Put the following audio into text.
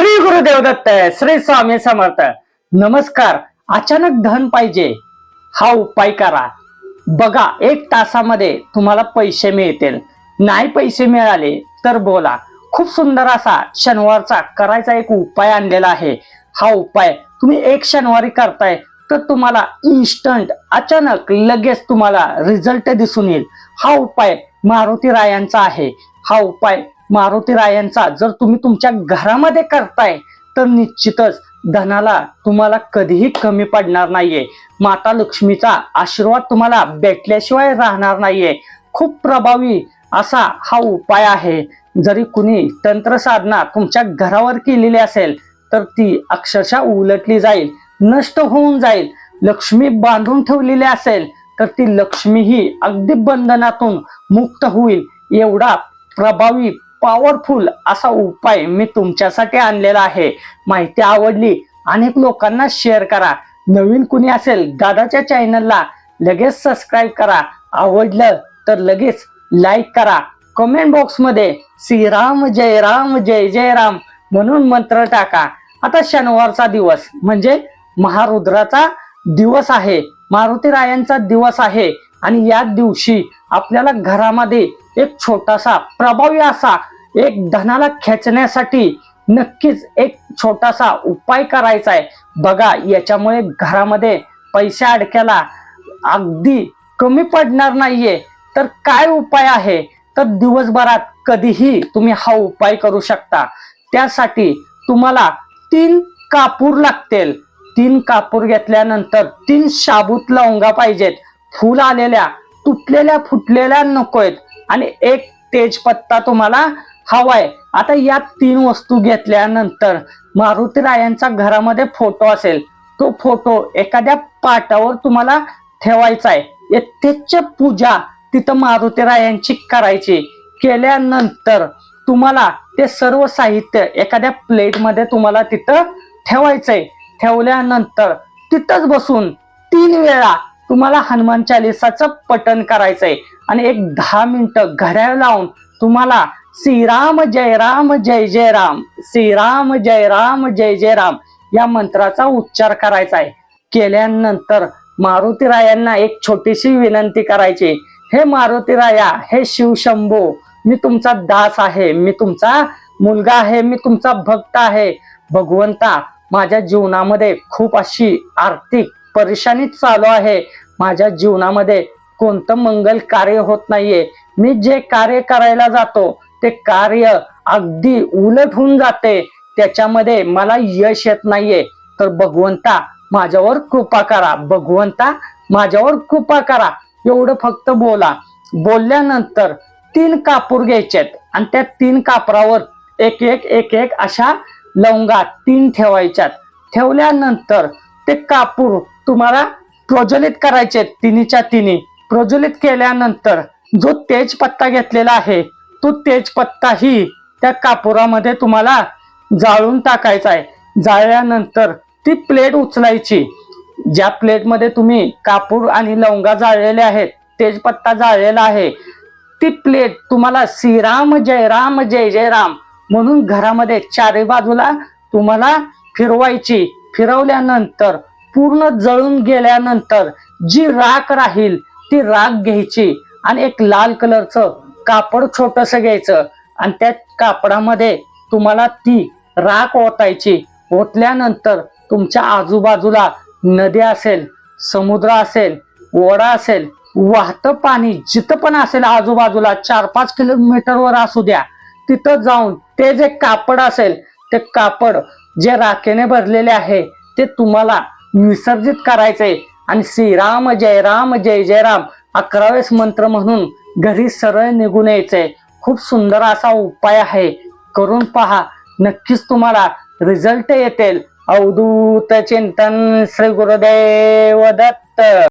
श्री गुरुदेव दत्त श्री स्वामी समर्थ नमस्कार अचानक धन पाहिजे हा उपाय करा. बघा एक तासामध्ये तुम्हाला पैसे मिळतील. नाही पैसे मिळाले तर बोला. खूप सुंदर असा शनिवारचा करायचा एक उपाय आणलेला आहे. हा उपाय तुम्ही एक शनिवारी करताय तर तुम्हाला इन्स्टंट अचानक लगेच तुम्हाला रिझल्ट दिसून येईल. हा उपाय मारुती रायांचा आहे. हा उपाय मारुती रायांचा जर तुम्ही तुमच्या घरामध्ये करताय तर निश्चितच धनाला तुम्हाला कधीही कमी पडणार नाहीये. माता लक्ष्मीचा आशीर्वाद तुम्हाला भेटल्याशिवाय राहणार नाहीये. खूप प्रभावी असा हा उपाय आहे. जरी कुणी तंत्र साधना तुमच्या घरावर केलेली असेल तर ती अक्षरशः उलटली जाईल नष्ट होऊन जाईल. लक्ष्मी बांधून ठेवलेली असेल तर ती लक्ष्मी ही अगदी बंधनातून मुक्त होईल. एवढा प्रभावी पॉवरफुल असा उपाय मी तुमच्यासाठी आणलेला आहे. माहिती आवडली अनेक लोकांना शेअर करा. नवीन कुणी असेल दादाच्या चॅनलला लगेच सबस्क्राईब करा. आवडलं तर लगेच लाईक करा. कमेंट बॉक्समध्ये श्रीराम जय राम जय जय राम म्हणून मंत्र टाका. आता शनिवारचा दिवस म्हणजे महारुद्राचा दिवस आहे. मारुती रायांचा दिवस आहे. आणि या दिवशी आपल्याला घरामध्ये एक छोटासा प्रभावी असा एक धनाला खेचण्यासाठी नक्कीच एक छोटासा उपाय करायचा आहे. बघा याच्यामुळे घरामध्ये पैसे अडक्याला अगदी कमी पडणार नाहीये. तर काय उपाय आहे? तर दिवसभरात कधीही तुम्ही हा उपाय करू शकता. त्यासाठी तुम्हाला तीन कापूर लागतील. तीन कापूर घेतल्यानंतर तीन शाबूत लवंगा पाहिजेत. फुल आलेल्या तुटलेल्या फुटलेल्या नकोयत. आणि एक तेजपत्ता तुम्हाला हवाय. आता या तीन वस्तू घेतल्यानंतर मारुती रायांचा घरामध्ये फोटो असेल. तो फोटो एखाद्या पाटावर तुम्हाला ठेवायचा आहे यथेच्छ पूजा तिथं मारुती रायांची करायची. केल्यानंतर तुम्हाला ते सर्व साहित्य एखाद्या प्लेटमध्ये तुम्हाला तिथं ठेवायचंय. ठेवल्यानंतर तिथंच बसून तीन वेळा तुम्हाला हनुमान चालिसाचं पठण करायचंय. आणि एक दहा मिनिटं घड्याळ लावून तुम्हाला श्रीराम जय राम जय जय राम श्रीराम जय राम जय जय राम या मंत्राचा उच्चार करायचा आहे केल्यानंतर मारुती रायांना एक छोटीशी विनंती करायची. हे मारुती राया हे शिवशंभो मी तुमचा दास आहे मी तुमचा मुलगा आहे मी तुमचा भक्त आहे. भगवंता माझ्या जीवनामध्ये खूप अशी आर्थिक परेशानी चालू आहे. माझ्या जीवनामध्ये कोणतं मंगल कार्य होत नाहीये. मी जे कार्य करायला जातो ते कार्य अगदी उलट होऊन जाते. त्याच्यामध्ये मला यश येत नाहीये. तर भगवंता माझ्यावर कृपा करा. भगवंता माझ्यावर कृपा करा. एवढं फक्त बोला. बोलल्यानंतर तीन कापूर घ्यायचेत. आणि त्या तीन कापरावर एक एक एक एक अशा लवंगा तीन ठेवायच्यात. ठेवल्यानंतर ते कापूर तुम्हाला प्रज्वलित करायचे तिन्हीच्या तिन्ही. प्रज्वलित केल्यानंतर जो तेजपत्ता घेतलेला आहे तो तेजपत्ताही त्या कापुरामध्ये तुम्हाला जाळून टाकायचा आहे. जाळल्यानंतर ती प्लेट उचलायची. ज्या प्लेटमध्ये तुम्ही कापूर आणि लवंगा जाळलेले आहेत तेजपत्ता जाळलेला आहे ती प्लेट तुम्हाला श्रीराम जय राम जय जय राम म्हणून घरामध्ये चारी बाजूला तुम्हाला फिरवायची. फिरवल्यानंतर पूर्ण जळून गेल्यानंतर जी राख राहील ती राख घ्यायची आणि एक लाल कलरचं कापड छोटस घ्यायचं आणि त्या कापडामध्ये तुम्हाला ती राख ओतायची. ओतल्यानंतर तुमच्या आजूबाजूला नदी असेल समुद्र असेल ओढा असेल वाहतं पाणी जिथं पण असेल आजूबाजूला चार पाच किलोमीटरवर असू द्या तिथं जाऊन ते जे कापड असेल ते कापड जे राखेने भरलेले आहे ते तुम्हाला विसर्जित करायचे आणि श्रीराम जय राम जय जय राम अकरावेस मंत्र म्हणून घरी सरळ निघून यायचे खूप सुंदर असा उपाय आहे. करून पहा. नक्कीच तुम्हाला रिझल्ट येतील. अवधूत चिंतन श्री गुरुदेव दत्त.